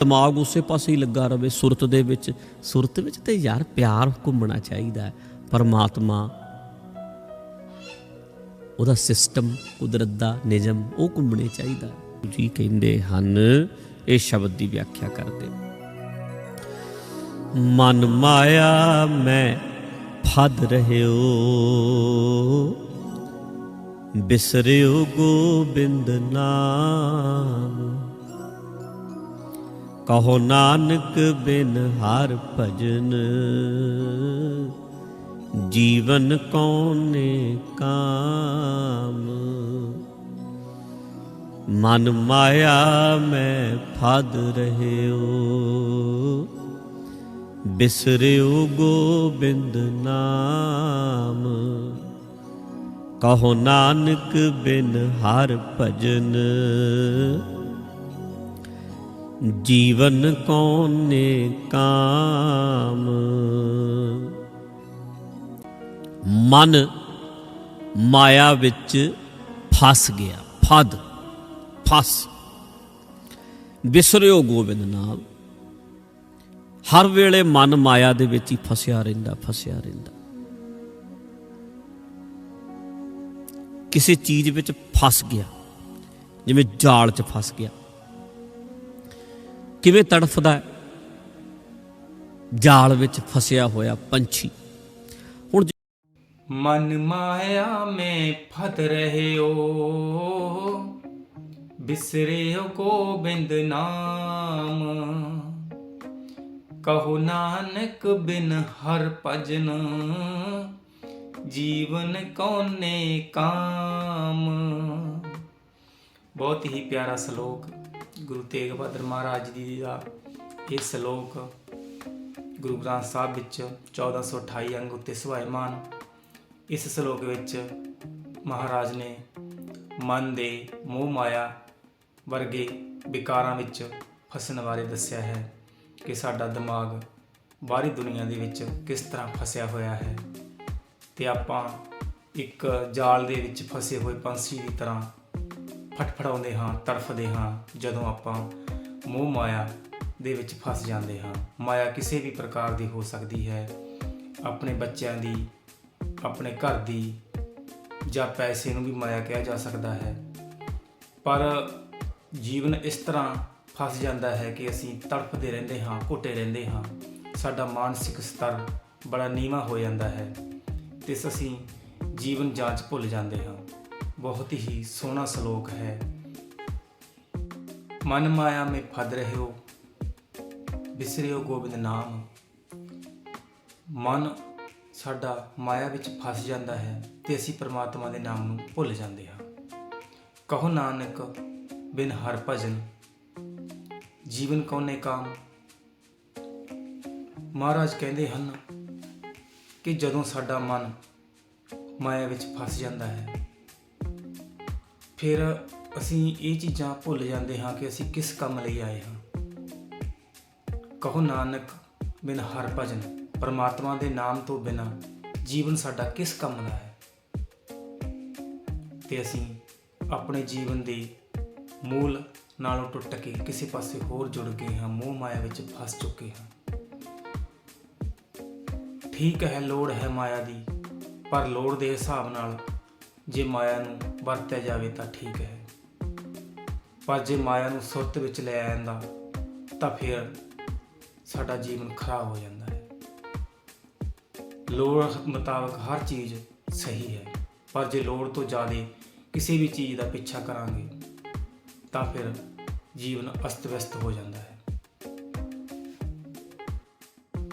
ਦਿਮਾਗ ਉਸੇ ਪਾਸੇ ਹੀ ਲੱਗਾ ਰਵੇ, ਸੁਰਤ ਦੇ ਵਿੱਚ। ਸੁਰਤ ਵਿੱਚ ਤੇ ਯਾਰ ਪਿਆਰ ਘੁੰਮਣਾ ਚਾਹੀਦਾ ਹੈ। ਪਰਮਾਤਮਾ, ਉਹਦਾ ਸਿਸਟਮ, ਕੁਦਰਤ ਦਾ ਨਿਯਮ, ਉਹ ਘੁੰਮਣੇ ਚਾਹੀਦਾ ਜੀ ਕਹਿੰਦੇ ਹਨ, ਇਹ ਸ਼ਬਦ ਦੀ ਵਿਆਖਿਆ ਕਰਦੇ ਮਨ ਮਾਇਆ, ਮੈਂ ਫਦ ਰਹਿਓ, ਬਿਸਰਿਓ ਗੋਬਿੰਦ ਨਾਮ। ਕਹੋ ਨਾਨਕ ਬਿਨ ਹਰ ਭਜਨ, ਜੀਵਨ ਕੌਨੇ ਕਾਮ? ਮਨ ਮਾਇਆ ਮੈਂ ਫਦ ਰਹਿਓ, ਬਿਸਰਿਓ ਗੋਬਿੰਦ ਨਾਮ। ਕਹੋ ਨਾਨਕ ਬਿਨ ਹਰ ਭਜਨ ਜੀਵਨ ਕੌਨੇ ਕਾਮ? ਮਨ ਮਾਇਆ ਵਿੱਚ ਫਸ ਗਿਆ, ਫਦ, ਫਸ। ਵਿਸਰਿਓ ਗੋਬਿੰਦ ਨਾਮ ਹਰ ਵੇਲੇ ਮਨ ਮਾਇਆ ਦੇ ਵਿੱਚ ਹੀ ਫਸਿਆ ਰਹਿੰਦਾ ਫਸਿਆ ਰਹਿੰਦਾ। ਕਿਸੇ ਚੀਜ਼ ਵਿੱਚ ਫਸ ਗਿਆ, ਜਿਵੇਂ ਜਾਲ 'ਚ ਫਸ ਗਿਆ। ਕਿਵੇਂ ਤੜਫਦਾ ਹੈ? ਜਾਲ ਵਿੱਚ ਫਸਿਆ ਹੋਇਆ ਪੰਛੀ। ਹੁਣ ਮਨ ਮਾਇਆ ਮੈਂ ਫਤ ਰਹਿਓ, ਬਿਸਰਿਓ ਗੋਬਿੰਦ ਨਾਮ। ਕਹੋ ਨਾਨਕ ਬਿਨ ਹਰ ਭਜਨ, ਜੀਵਨ ਕੋਨੇ ਕਾਮ। ਬਹੁਤ ਹੀ ਪਿਆਰਾ ਸ਼ਲੋਕ ਗੁਰੂ ਤੇਗ ਬਹਾਦਰ ਮਹਾਰਾਜ ਜੀ ਦਾ ਇਹ ਸ਼ਲੋਕ ਗੁਰੂ ਗ੍ਰੰਥ ਸਾਹਿਬ ਵਿੱਚ 1428 ਅੰਗ ਉੱਤੇ ਸੁਭਾਇਮਾਨ ਇਸ ਸ਼ਲੋਕ ਵਿੱਚ ਮਹਾਰਾਜ ਨੇ ਮਨ ਦੇ ਮੋਹ ਮਾਇਆ ਵਰਗੇ ਵਿਕਾਰਾਂ ਵਿੱਚ ਫਸਣ ਬਾਰੇ ਦੱਸਿਆ ਹੈ ਕਿ ਸਾਡਾ ਦਿਮਾਗ ਬਾਹਰੀ ਦੁਨੀਆ ਦੇ ਵਿੱਚ ਕਿਸ ਤਰ੍ਹਾਂ ਫਸਿਆ ਹੋਇਆ ਹੈ। ਤੇ ਆਪਾਂ ਇੱਕ ਜਾਲ ਦੇ ਵਿੱਚ ਫਸੇ ਹੋਏ ਪੰਛੀ ਦੀ ਤਰ੍ਹਾਂ ਫਟਫੜਾਉਂਦੇ ਹਾਂ, ਤੜਫਦੇ ਹਾਂ, ਜਦੋਂ ਆਪਾਂ ਮੋਹ ਮਾਇਆ ਦੇ ਵਿੱਚ ਫਸ ਜਾਂਦੇ ਹਾਂ। ਮਾਇਆ ਕਿਸੇ ਵੀ ਪ੍ਰਕਾਰ ਦੀ ਹੋ ਸਕਦੀ ਹੈ। ਆਪਣੇ ਬੱਚਿਆਂ ਦੀ, ਆਪਣੇ ਘਰ ਦੀ ਜਾਂ ਪੈਸੇ ਨੂੰ ਵੀ ਮਾਇਆ ਕਿਹਾ ਜਾ ਸਕਦਾ ਹੈ। ਪਰ ਜੀਵਨ ਇਸ ਤਰ੍ਹਾਂ ਫਸ ਜਾਂਦਾ ਹੈ ਕਿ ਅਸੀਂ ਤੜਫਦੇ ਰਹਿੰਦੇ ਹਾਂ, ਘੁੱਟੇ ਰਹਿੰਦੇ ਹਾਂ। ਸਾਡਾ ਮਾਨਸਿਕ ਸਤਰ ਬੜਾ ਨੀਵਾਂ ਹੋ ਜਾਂਦਾ ਹੈ। ਤੇ ਅਸੀਂ ਜੀਵਨ ਜਾਂਚ ਭੁੱਲ ਜਾਂਦੇ ਹਾਂ। ਬਹੁਤ ਹੀ ਸੋਹਣਾ ਸ਼ਲੋਕ ਹੈ। ਮਨ ਮਾਇਆ ਮੇ ਫਦ ਰਹਿਓ, ਬਿਸਰਿਓ ਗੋਬਿੰਦ ਨਾਮ। ਮਨ ਸਾਡਾ ਮਾਇਆ ਵਿੱਚ ਫਸ ਜਾਂਦਾ ਹੈ ਤੇ ਅਸੀਂ ਪ੍ਰਮਾਤਮਾ ਦੇ ਨਾਮ ਨੂੰ ਭੁੱਲ ਜਾਂਦੇ ਹਾਂ। ਕਹੋ ਨਾਨਕ, ਬਿਨ ਹਰ ਭਜਨ, ਜੀਵਨ ਕੋਨੇ ਕਾਮ? ਮਹਾਰਾਜ ਕਹਿੰਦੇ ਹਨ ਕਿ ਜਦੋਂ ਸਾਡਾ ਮਨ ਮਾਇਆ ਵਿੱਚ ਫਸ ਜਾਂਦਾ ਹੈ ਫਿਰ ਅਸੀਂ ਇਹ ਚੀਜ਼ਾਂ ਭੁੱਲ ਜਾਂਦੇ ਹਾਂ ਕਿ ਅਸੀਂ ਕਿਸ ਕੰਮ ਲਈ ਆਏ ਹਾਂ। ਕਹੋ ਨਾਨਕ, ਬਿਨ ਹਰ ਭਜਨ, ਪਰਮਾਤਮਾ ਦੇ ਨਾਮ ਤੋਂ ਬਿਨਾ ਜੀਵਨ ਸਾਡਾ ਕਿਸ ਕੰਮ ਦਾ ਹੈ? ਤੇ ਅਸੀਂ ਆਪਣੇ ਜੀਵਨ ਦੇ ਮੂਲ ਨਾਲੋਂ ਟੁੱਟ ਕੇ ਕਿਸੇ ਪਾਸੇ ਹੋਰ ਜੁੜ ਗਏ ਹਾਂ, ਮੋਹ ਮਾਇਆ ਵਿੱਚ ਫਸ ਚੁੱਕੇ ਹਾਂ। ਠੀਕ ਹੈ, ਲੋੜ ਹੈ ਮਾਇਆ ਦੀ, ਪਰ ਲੋੜ ਦੇ ਹਿਸਾਬ ਨਾਲ ਜੇ ਮਾਇਆ ਨੂੰ ਵਰਤਿਆ ਜਾਵੇ ਤਾਂ ਠੀਕ ਹੈ। ਪਰ ਜੇ ਮਾਇਆ ਨੂੰ ਸੁਰਤ ਵਿੱਚ ਲੈ ਆਂਦਾ, ਤਾਂ ਫਿਰ ਸਾਡਾ ਜੀਵਨ ਖਰਾਬ ਹੋ ਜਾਂਦਾ ਹੈ। ਲੋੜ ਮੁਤਾਬਕ ਹਰ ਚੀਜ਼ ਸਹੀ ਹੈ। ਪਰ ਜੇ ਲੋੜ ਤੋਂ ਜ਼ਿਆਦਾ ਕਿਸੇ ਵੀ ਚੀਜ਼ ਦਾ ਪਿੱਛਾ ਕਰਾਂਗੇ, ਤਾਂ ਫਿਰ ਜੀਵਨ ਅਸਤ-ਵਿਅਸਤ ਹੋ ਜਾਂਦਾ ਹੈ।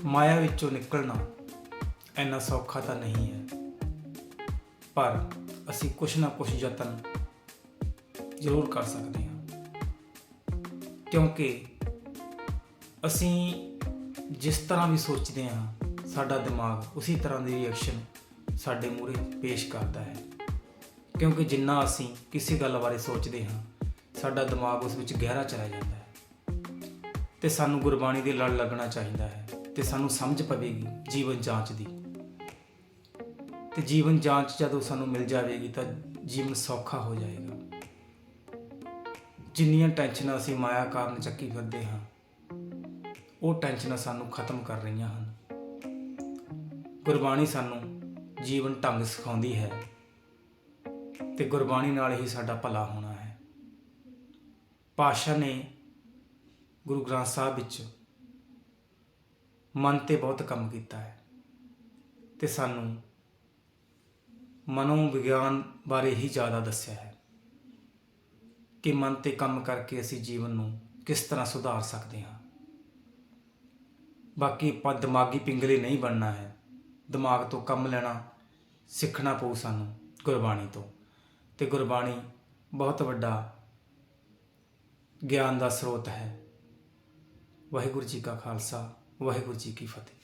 ਮਾਇਆ ਵਿੱਚੋਂ ਨਿਕਲਣਾ ਇੰਨਾ ਸੌਖਾ ਤਾਂ ਨਹੀਂ ਹੈ। ਪਰ ਅਸੀਂ ਕੁਛ ਨਾ ਕੁਛ ਯਤਨ ਜ਼ਰੂਰ ਕਰ ਸਕਦੇ ਹਾਂ। ਕਿਉਂਕਿ ਅਸੀਂ ਜਿਸ ਤਰ੍ਹਾਂ ਵੀ ਸੋਚਦੇ ਹਾਂ, ਸਾਡਾ ਦਿਮਾਗ ਉਸੇ ਤਰ੍ਹਾਂ ਦੀ ਰਿਐਕਸ਼ਨ ਸਾਡੇ ਮੂਹਰੇ ਪੇਸ਼ ਕਰਦਾ ਹੈ। ਕਿਉਂਕਿ ਜਿੰਨਾ ਅਸੀਂ ਕਿਸੇ ਗੱਲ ਬਾਰੇ ਸੋਚਦੇ ਹਾਂ, ਸਾਡਾ ਦਿਮਾਗ ਉਸ ਵਿੱਚ ਗਹਿਰਾ ਚਲਾ ਜਾਂਦਾ ਹੈ। ਤੇ ਸਾਨੂੰ ਗੁਰਬਾਣੀ ਦੇ ਲੜ ਲੱਗਣਾ ਚਾਹੀਦਾ ਹੈ ਤੇ ਸਾਨੂੰ ਸਮਝ ਪਵੇਗੀ ਜੀਵਨ ਜਾਂਚ ਦੀ। ਤੇ ਜੀਵਨ ਜਾਂਚ ਜਦੋਂ ਸਾਨੂੰ ਮਿਲ ਜਾਵੇਗੀ ਤਾਂ ਜੀਵਨ ਸੌਖਾ ਹੋ ਜਾਏਗਾ। ਜਿੰਨੀਆਂ ਟੈਨਸ਼ਨਾਂ ਅਸੀਂ ਮਾਇਆ ਕਾਰਨ ਚੱਕੀ ਫਿਰਦੇ ਹਾਂ, ਉਹ ਟੈਨਸ਼ਨਾਂ ਸਾਨੂੰ ਖਤਮ ਕਰ ਰਹੀਆਂ ਹਨ। ਗੁਰਬਾਣੀ ਸਾਨੂੰ ਜੀਵਨ ਢੰਗ ਸਿਖਾਉਂਦੀ ਹੈ ਤੇ ਗੁਰਬਾਣੀ ਨਾਲ ਹੀ ਸਾਡਾ ਭਲਾ ਹੋਣਾ ਹੈ। ਪਾਤਸ਼ਾਹ ਨੇ ਗੁਰੂ ਗ੍ਰੰਥ ਸਾਹਿਬ ਵਿੱਚ ਮਨ ਤੇ ਬਹੁਤ ਕੰਮ ਕੀਤਾ ਹੈ ਤੇ ਸਾਨੂੰ ਮਨੋਵਿਗਿਆਨ ਬਾਰੇ ਹੀ ਜ਼ਿਆਦਾ ਦੱਸਿਆ ਹੈ ਕਿ ਮਨ ਤੇ ਕੰਮ ਕਰਕੇ ਅਸੀਂ ਜੀਵਨ ਨੂੰ ਕਿਸ ਤਰ੍ਹਾਂ ਸੁਧਾਰ ਸਕਦੇ ਹਾਂ। ਬਾਕੀ ਆਪਾਂ ਦਿਮਾਗੀ ਪਿੰਗਲੇ ਨਹੀਂ ਬਣਨਾ ਹੈ। ਦਿਮਾਗ ਤੋਂ ਕੰਮ ਲੈਣਾ ਸਿੱਖਣਾ ਪਊ ਸਾਨੂੰ ਗੁਰਬਾਣੀ ਤੋਂ। ਤੇ ਗੁਰਬਾਣੀ ਬਹੁਤ ਵੱਡਾ ਗਿਆਨ ਦਾ ਸਰੋਤ ਹੈ। ਵਾਹਿਗੁਰੂ ਜੀ ਕਾ ਖਾਲਸਾ, ਵਾਹਿਗੁਰੂ ਜੀ ਕੀ ਫਤਿਹ।